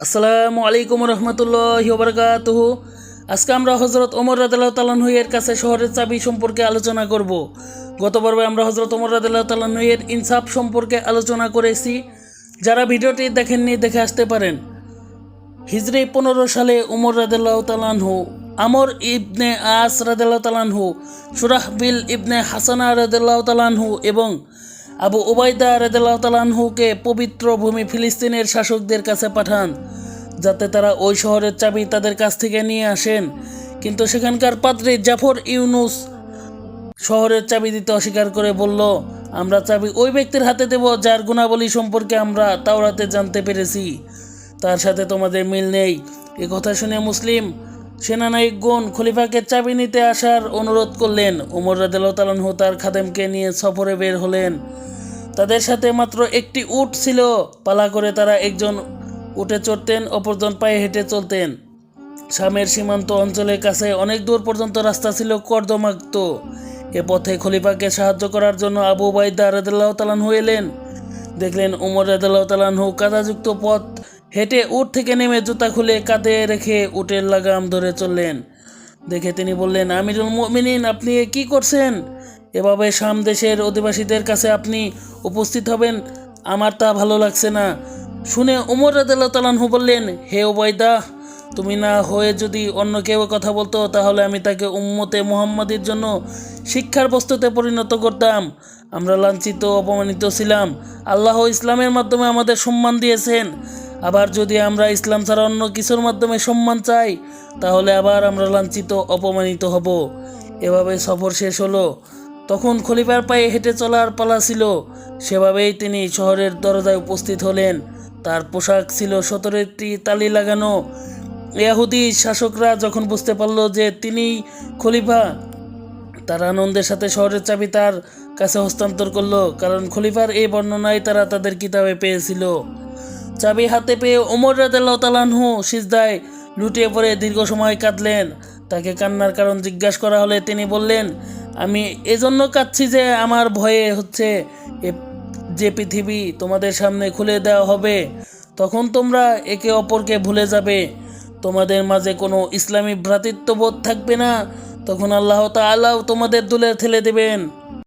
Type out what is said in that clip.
আসসালামু আলাইকুম রহমতুল্লাহ বরকাতুহ আজকে আমরা হজরত ওমর রাদিল্লাহ তালানহুয়ের কাছে শহরের চাবি সম্পর্কে আলোচনা করব। গত পর্বে আমরা হজরত ওমর রাদিল্লাহ তালানহুয়ের ইনসাফ সম্পর্কে আলোচনা করেছি। যারা ভিডিওটি দেখেননি, দেখে আসতে পারেন। হিজরি পনেরো সালে উমর রাদিল্লাহ তালানহু আমর ইবনে আস রাদিল্লাহ তালানহু সুরাহবিল ইবনে হাসানা রাদিল্লাহ তালানহু এবং আবু ওবায়দা রাদিল্লাহ তালানহুকে পবিত্র ভূমি ফিলিস্তিনের শাসকদের কাছে পাঠান, যাতে তারা ওই শহরের চাবি তাদের কাছ থেকে নিয়ে আসেন। কিন্তু সেখানকার পাত্রী জাফর ইউনুস শহরের চাবি দিতে অস্বীকার করে বলল, আমরা চাবি ওই ব্যক্তির হাতে দেব যার গুণাবলী সম্পর্কে আমরা তাওরাতে জানতে পেরেছি। তার সাথে তোমাদের মিল নেই। এ কথা শুনে মুসলিম সেনানায়কগণ খলিফাকে চাবি নিতে আসার অনুরোধ করলেন। ওমর রাদেল তালানহু তার খাদেমকে নিয়ে সফরে বের হলেন। তাদের সাথে মাত্র একটি উট ছিল। পালা করে তারা একজন উটে চড়তেন, অপরজন পায়ে হেঁটে চলতেন। শামের সীমান্ত অঞ্চলের কাছে অনেক দূর পর্যন্ত রাস্তা ছিল কর্দমাক্ত। এ পথে খলিফাকে সাহায্য করার জন্য আবু বাইদা রাদাল্লাহ তালানহু এলেন। দেখলেন উমর রাদাল্লাহ তালানহু কাদাযুক্ত পথ হেঁটে উট থেকে নেমে জুতা খুলে কাঁধে রেখে উটের লাগাম ধরে চললেন। দেখে তিনি বললেন, আমিরুল মুমিনিন, আপনি কি করছেন? এভাবে শাম দেশের অধিবাসীদের কাছে আপনি উপস্থিত হবেন? আমার তা ভালো লাগছে না। শুনে উমর তালানহু বললেন, হে ওবায়দা, তুমি না হয়ে যদি অন্য কেউ কথা বলতো, তাহলে আমি তাকে উম্মতে মুহাম্মাদের জন্য শিক্ষার বস্তুতে পরিণত করতাম। আমরা লাঞ্ছিত, অপমানিত ছিলাম। আল্লাহ ইসলামের মাধ্যমে আমাদের সম্মান দিয়েছেন। আবার যদি আমরা ইসলাম ছাড়া অন্য কিছুর মাধ্যমে সম্মান চাই, তাহলে আবার আমরা লাঞ্ছিত, অপমানিত হব। এভাবে সফর শেষ হলো। তখন খলিফার পায়ে হেঁটে চলার পালা ছিল। সেভাবেই তিনি শহরের দরজায় উপস্থিত হলেন। তার পোশাক ছিল সতেরোটি তালি লাগানো। ইয়াহুদি শাসকরা যখন বুঝতে পারল যে তিনি খলিফা, তার আনন্দের সাথে শহরের চাবি তার কাছে হস্তান্তর করল, কারণ খলিফার এই বর্ণনায় তারা তাদের কিতাবে পেয়েছিল। চাবি হাতে পেয়ে ওমর তালানহু সিজদায় লুটিয়ে পড়ে দীর্ঘ সময় কাঁদলেন। তাকে কান্নার কারণ জিজ্ঞাসা করা হলে তিনি বললেন, আমি এজন্য কাঁদছি যে আমার ভয়ে হচ্ছে যে পৃথিবী তোমাদের সামনে খুলে দেওয়া হবে। তখন তোমরা একে অপরকে ভুলে যাবে। তোমাদের মাঝে কোনো ইসলামী ভ্রাতৃত্ববোধ থাকবে না। তখন আল্লাহ তাআলাও তোমাদের দুলে ঠেলে দেবেন।